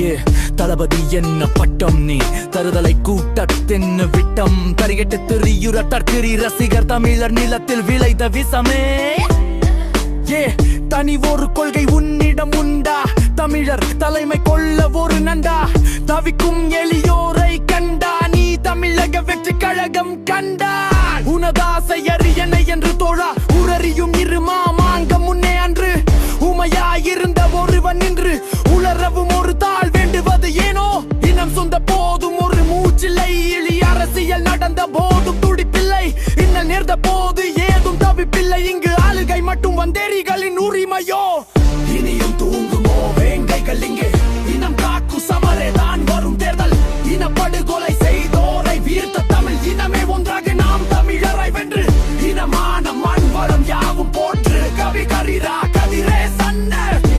ஏ தளபதி என்ன பட்டம் நீ? தருதலை கூட்டத்தின் விட்டம். தரிகட்டு திரியுற தற்கிரி ரசிகர் தமிழர் நிலத்தில் விளைத விசமே ஏ தனி ஒரு கொள்கை உன்னிடம் உண்டா? தமிழர் தலைமை கொள்ள ஒரு நண்டா? தவிக்கும் எளியோரை கண்டா? நீ தமிழக வெற்றி கழகம் கண்டா மண் வளம் யாவும் போற்று கவி கறி